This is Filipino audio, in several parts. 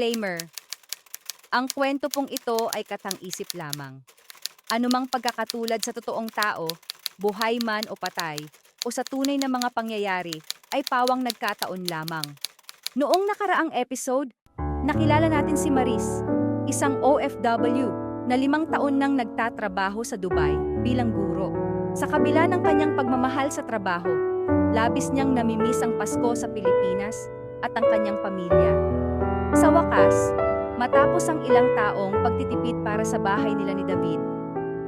Disclaimer. Ang kwento pong ito ay katang-isip lamang. Anumang pagkakatulad sa totoong tao, buhay man o patay, o sa tunay na mga pangyayari, ay pawang nagkataon lamang. Noong nakaraang episode, nakilala natin si Maris, isang OFW na limang taon nang nagtatrabaho sa Dubai bilang guro. Sa kabila ng kanyang pagmamahal sa trabaho, labis niyang namimiss ang Pasko sa Pilipinas at ang kanyang pamilya. Sa wakas, matapos ang ilang taong pagtitipid para sa bahay nila ni David,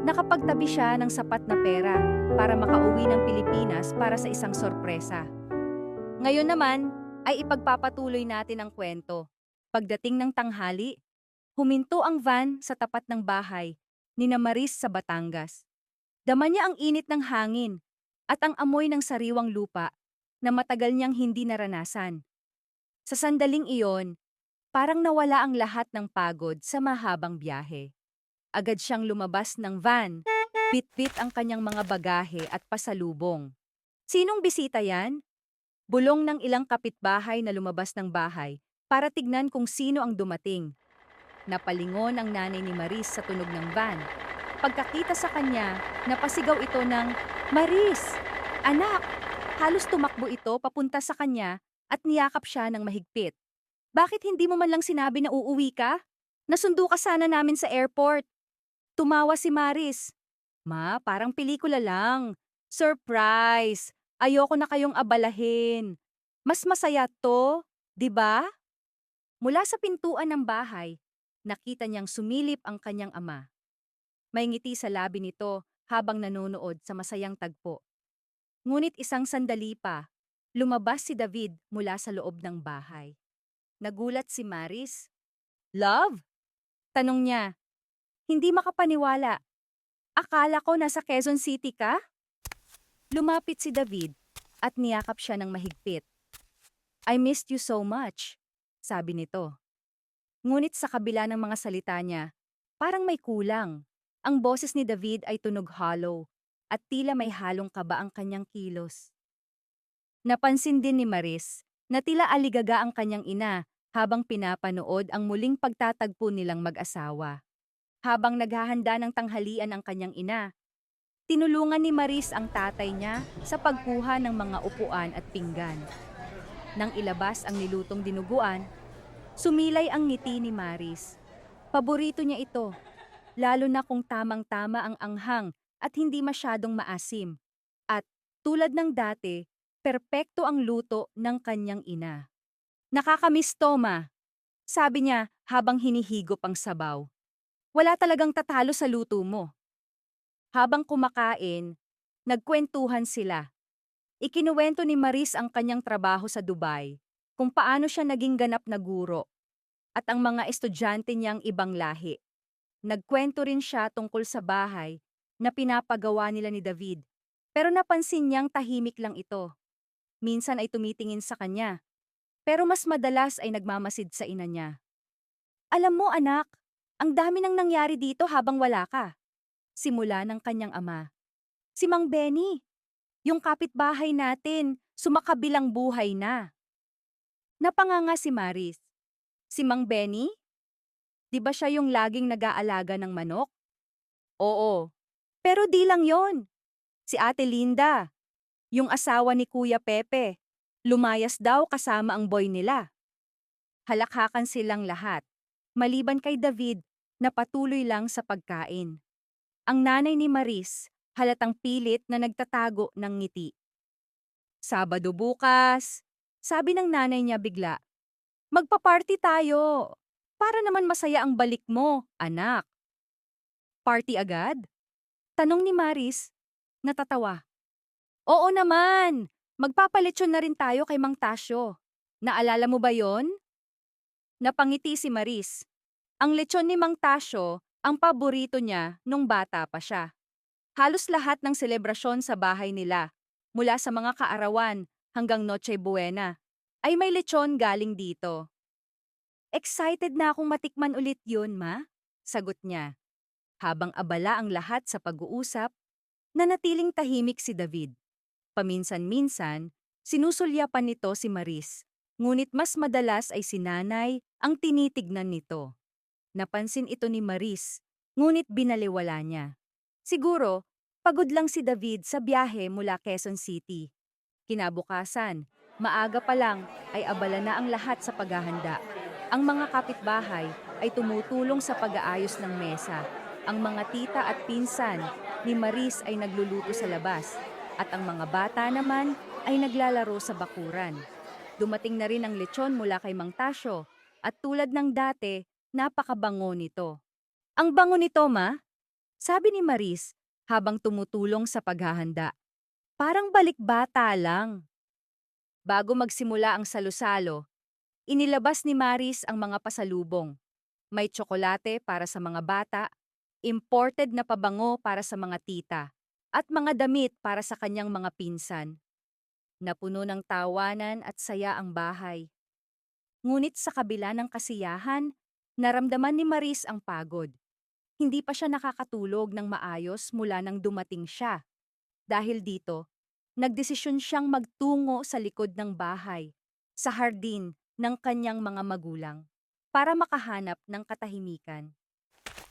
nakapagtabi siya ng sapat na pera para makauwi ng Pilipinas para sa isang sorpresa. Ngayon naman ay ipagpapatuloy natin ang kwento. Pagdating ng tanghali, huminto ang van sa tapat ng bahay ni na Maris sa Batangas. Dama niya ang init ng hangin at ang amoy ng sariwang lupa na matagal niyang hindi naranasan. Sa sandaling iyon, parang nawala ang lahat ng pagod sa mahabang biyahe. Agad siyang lumabas ng van, bit-bit ang kanyang mga bagahe at pasalubong. Sinong bisita yan? Bulong ng ilang kapitbahay na lumabas ng bahay para tignan kung sino ang dumating. Napalingon ang nanay ni Maris sa tunog ng van. Pagkakita sa kanya, napasigaw ito ng, Maris! Anak! Halos tumakbo ito papunta sa kanya at niyakap siya ng mahigpit. Bakit hindi mo man lang sinabi na uuwi ka? Nasundo ka sana namin sa airport. Tumawa si Maris. Ma, parang pelikula lang. Surprise! Ayoko na kayong abalahin. Mas masaya to, di ba? Mula sa pintuan ng bahay, nakita niyang sumilip ang kanyang ama. May ngiti sa labi nito habang nanonood sa masayang tagpo. Ngunit isang sandali pa, lumabas si David mula sa loob ng bahay. Nagulat si Maris. Love? Tanong niya. Hindi makapaniwala. Akala ko nasa Quezon City ka? Lumapit si David at niyakap siya ng mahigpit. I missed you so much, sabi nito. Ngunit sa kabila ng mga salita niya, parang may kulang. Ang boses ni David ay tunog hollow at tila may halong kaba ang kanyang kilos. Napansin din ni Maris na tila aligaga ang kanyang ina habang pinapanood ang muling pagtatagpo nilang mag-asawa. Habang naghahanda ng tanghalian ang kanyang ina, tinulungan ni Maris ang tatay niya sa pagkuha ng mga upuan at pinggan. Nang ilabas ang nilutong dinuguan, sumilay ang ngiti ni Maris. Paborito niya ito, lalo na kung tamang-tama ang anghang at hindi masyadong maasim. At tulad ng dati, perpekto ang luto ng kanyang ina. Nakakamiss to, ma. Sabi niya habang hinihigop ang sabaw. Wala talagang tatalo sa luto mo. Habang kumakain, nagkwentuhan sila. Ikinuwento ni Maris ang kanyang trabaho sa Dubai, kung paano siya naging ganap na guro, at ang mga estudyante niyang ibang lahi. Nagkwento rin siya tungkol sa bahay na pinapagawa nila ni David, pero napansin niyang tahimik lang ito. Minsan ay tumitingin sa kanya, pero mas madalas ay nagmamasid sa ina niya. Alam mo anak, ang dami nang nangyari dito habang wala ka. Simula ng kanyang ama. Si Mang Benny, yung kapitbahay natin, sumakabilang buhay na. Napanganga si Maris. Si Mang Benny? Di ba siya yung laging nag-aalaga ng manok? Oo. Pero di lang yon. Si Ate Linda, yung asawa ni Kuya Pepe, lumayas daw kasama ang boy nila. Halakhakan silang lahat, maliban kay David na patuloy lang sa pagkain. Ang nanay ni Maris, halatang pilit na nagtatago ng ngiti. Sabado bukas, sabi ng nanay niya bigla, Magpa-party tayo. Para naman masaya ang balik mo, anak. Party agad? Tanong ni Maris, natatawa. Oo naman, magpapalitsyon na rin tayo kay Mang Tasyo. Naalala mo ba yon? Napangiti si Maris. Ang lechon ni Mang Tasyo, ang paborito niya nung bata pa siya. Halos lahat ng selebrasyon sa bahay nila, mula sa mga kaarawan hanggang Noche Buena, ay may lechon galing dito. Excited na akong matikman ulit yun, ma? Sagot niya. Habang abala ang lahat sa pag-uusap, nanatiling tahimik si David. Paminsan-minsan, sinusulyapan nito si Maris Ngunit mas madalas ay si nanay ang tinitignan nito. Napansin ito ni Maris, ngunit binaliwala niya. Siguro, pagod lang si David sa biyahe mula Quezon City. Kinabukasan, maaga pa lang ay abala na ang lahat sa paghahanda. Ang mga kapitbahay ay tumutulong sa pag-aayos ng mesa. Ang mga tita at pinsan ni Maris ay nagluluto sa labas at ang mga bata naman ay naglalaro sa bakuran. Dumating na rin ang lechon mula kay Mang Tasyo at tulad ng dati, napakabango nito. Ang bango nito, ma? Sabi ni Maris habang tumutulong sa paghahanda. Parang balik bata lang. Bago magsimula ang salusalo, inilabas ni Maris ang mga pasalubong. May tsokolate para sa mga bata, imported na pabango para sa mga tita, at mga damit para sa kanyang mga pinsan. Napuno ng tawanan at saya ang bahay. Ngunit sa kabila ng kasiyahan, naramdaman ni Maris ang pagod. Hindi pa siya nakakatulog ng maayos mula nang dumating siya. Dahil dito, nagdesisyon siyang magtungo sa likod ng bahay, sa hardin ng kanyang mga magulang, para makahanap ng katahimikan.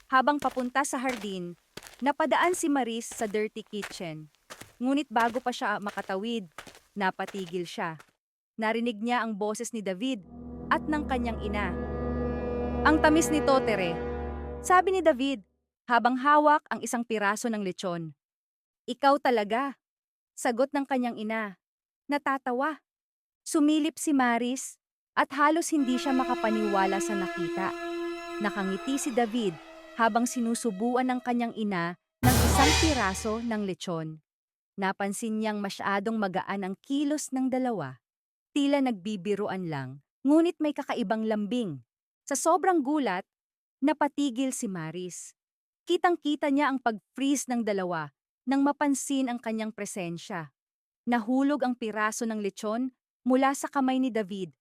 Habang papunta sa hardin, napadaan si Maris sa dirty kitchen. Ngunit bago pa siya makatawid, napatigil siya. Narinig niya ang boses ni David at ng kanyang ina. Ang tamis nito, Tere. Sabi ni David, habang hawak ang isang piraso ng lechon. Ikaw talaga. Sagot ng kanyang ina. Natatawa. Sumilip si Maris at halos hindi siya makapaniwala sa nakita. Nakangiti si David habang sinusubuan ng kanyang ina ng isang piraso ng lechon. Napansin niyang masyadong magaan ang kilos ng dalawa. Tila nagbibiruan lang, ngunit may kakaibang lambing. Sa sobrang gulat, napatigil si Maris. Kitang-kita niya ang pag-freeze ng dalawa nang mapansin ang kanyang presensya. Nahulog ang piraso ng lechon mula sa kamay ni David,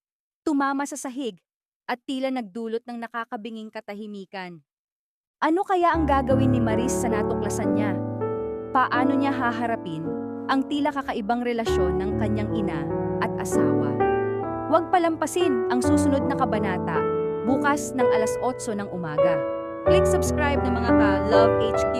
tumama sa sahig, at tila nagdulot ng nakakabinging katahimikan. Ano kaya ang gagawin ni Maris sa natuklasan niya? Paano niya haharapin ang tila kakaibang relasyon ng kanyang ina at asawa? Huwag palampasin ang susunod na kabanata bukas ng alas 8 ng umaga. Click subscribe ng mga ka-Love HQ